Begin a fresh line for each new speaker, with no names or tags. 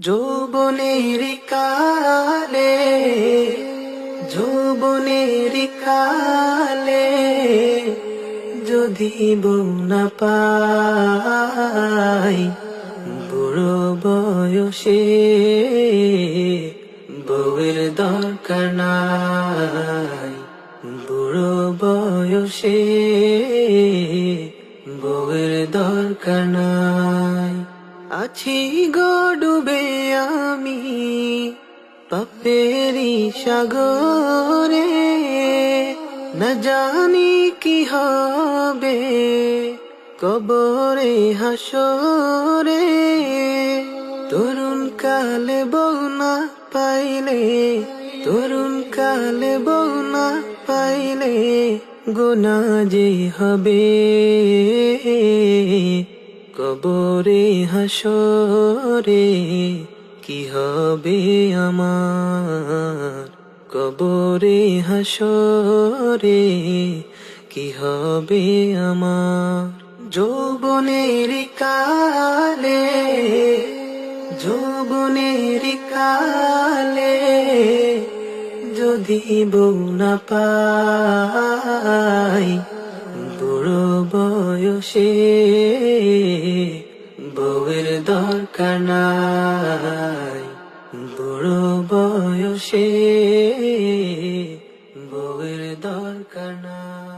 যৌবনের কালে যৌবনের কালে যদি না পাই, বুড়ো বয়সে বউয়ের দরকার নাই। বুড়ো বয়সে বউয়ের দরকার নাই। আছি গো ডুবে আমি পাপেরি সাগরে না জানি কি হবে কবরে হাসরে তরুণ কালে বউ না পাইলে তরুণ কালে বউ না পাইলে গোনা যে হবে কবরে হাসরে কি হবে আমার? কবরে হাসরে কি হবে আমার? যৌবনের কালে যৌবনের কালে যদি বউ না পাই বুড়ো বয়সে বউয়ের দরকার নাই। বড় বয়সে বউয়ের দরকার নাই।